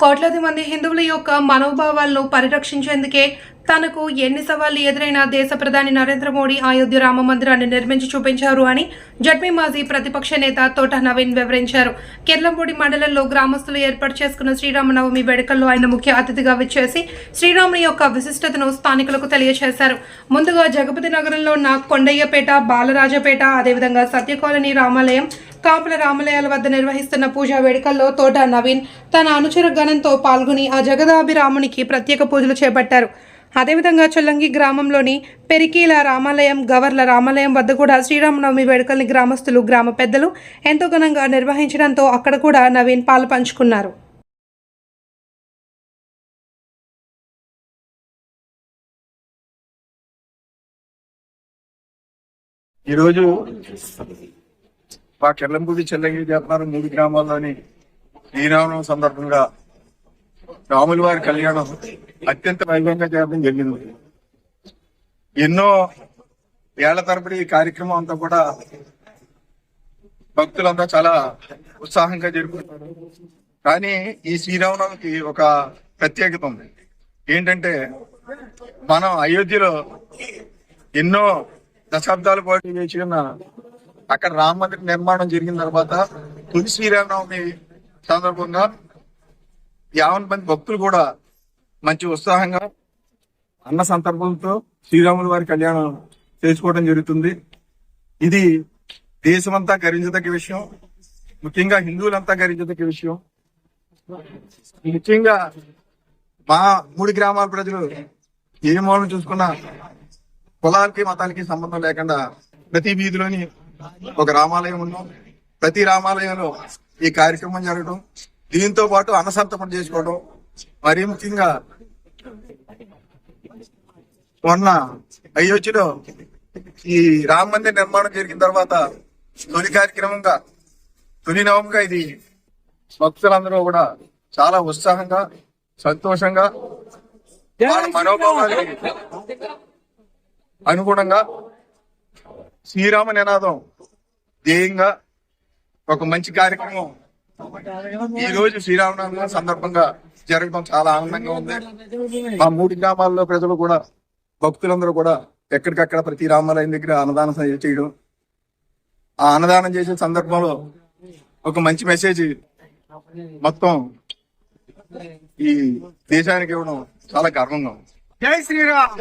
కోట్లాది మంది హిందువుల యొక్క మనోభావాలను పరిరక్షించేందుకే తనకు ఎన్ని సవాళ్ళు ఎదురైనా దేశ ప్రధాని నరేంద్ర మోడీ అయోధ్య రామ మందిరాన్ని నిర్మించి చూపించారు అని జడ్మీ మాజీ ప్రతిపక్ష నేత తోట నవీన్ వివరించారు. కిర్లంపూడి మండలంలో గ్రామస్తులు ఏర్పాటు చేసుకున్న శ్రీరామనవమి వేడుకల్లో ఆయన ముఖ్య అతిథిగా విచ్చేసి శ్రీరాముని యొక్క విశిష్టతను స్థానికులకు తెలియజేశారు ముందుగా జగపతి నగరంలో ఉన్న కొండయ్యపేట బాలరాజపేట అదేవిధంగా సత్యకాలనీ రామాలయం కాపుల రామాలయాల వద్ద నిర్వహిస్తున్న పూజా వేడుకల్లో తోట నవీన్ తన అనుచర గణంతో పాల్గొని ఆ జగదాభిరామునికి ప్రత్యేక పూజలు చేపట్టారు. అదేవిధంగా చొల్లంగి గ్రామంలోని పెరికీల రామాలయం గవర్ల రామాలయం వద్ద కూడా శ్రీరామనవమి వేడుకల్ని గ్రామస్తులు గ్రామ పెద్దలు ఎంతో ఘనంగా నిర్వహించడంతో అక్కడ కూడా నవీన్ పాలు పంచుకున్నారు. ఈరోజు మా కిర్లంపూడి చెల్లగిరి చేస్తున్నారు మూడు గ్రామాల్లోని శ్రీరామనవమి సందర్భంగా రాముల వారి కళ్యాణం అత్యంత వైభవంగా చేయడం జరిగింది. ఎన్నో ఏళ్ళ తరబడి ఈ కార్యక్రమం అంతా కూడా భక్తులంతా చాలా ఉత్సాహంగా జరుపుకుంటారు. కానీ ఈ శ్రీరామనవమికి ఒక ప్రత్యేకత ఉంది. ఏంటంటే మనం అయోధ్యలో ఎన్నో దశాబ్దాల పాటు వేచి ఉన్న అక్కడ రామ మందిర నిర్మాణం జరిగిన తర్వాత తొలి శ్రీరామనవమి సందర్భంగా యావన్ మంది భక్తులు కూడా మంచి ఉత్సాహంగా అన్న సందర్భంతో శ్రీరాముల వారి కళ్యాణం చేసుకోవడం జరుగుతుంది. ఇది దేశమంతా గర్వించదగ్గ విషయం. ముఖ్యంగా హిందువులంతా గర్వించదగ్గ విషయం. ముఖ్యంగా మా మూడు గ్రామాల ప్రజలు ఏ మూలం చూసుకున్నా కులాలకి మతాలకి సంబంధం లేకుండా ప్రతి వీధిలోని ఒక రామాలయం ఉన్నాం. ప్రతి రామాలయంలో ఈ కార్యక్రమం జరగడం దీంతో పాటు అన్నసంతపం చేసుకోవడం మరీ ముఖ్యంగా మొన్న అయోధ్యలో ఈ రామ మందిర్ నిర్మాణం జరిగిన తర్వాత తొలి కార్యక్రమంగా తొలి నవంగా ఇది భక్తులందరూ కూడా చాలా ఉత్సాహంగా సంతోషంగా వాళ్ళ మనోభావాలకి అనుగుణంగా శ్రీరామ నినాదం ధ్యేయంగా ఒక మంచి కార్యక్రమం ఈ రోజు శ్రీరామనవమి సందర్భంగా జరగడం చాలా ఆనందంగా ఉంది. మా మూడు గ్రామాల్లో ప్రజలు కూడా భక్తులందరూ కూడా ఎక్కడికక్కడ ప్రతి రామాలయం దగ్గర అన్నదానం చేయడం. ఆ అన్నదానం చేసే సందర్భంలో ఒక మంచి మెసేజ్ మొత్తం ఈ దేశానికి ఇవ్వడం చాలా గర్వంగా ఉంది. జై శ్రీరామ్!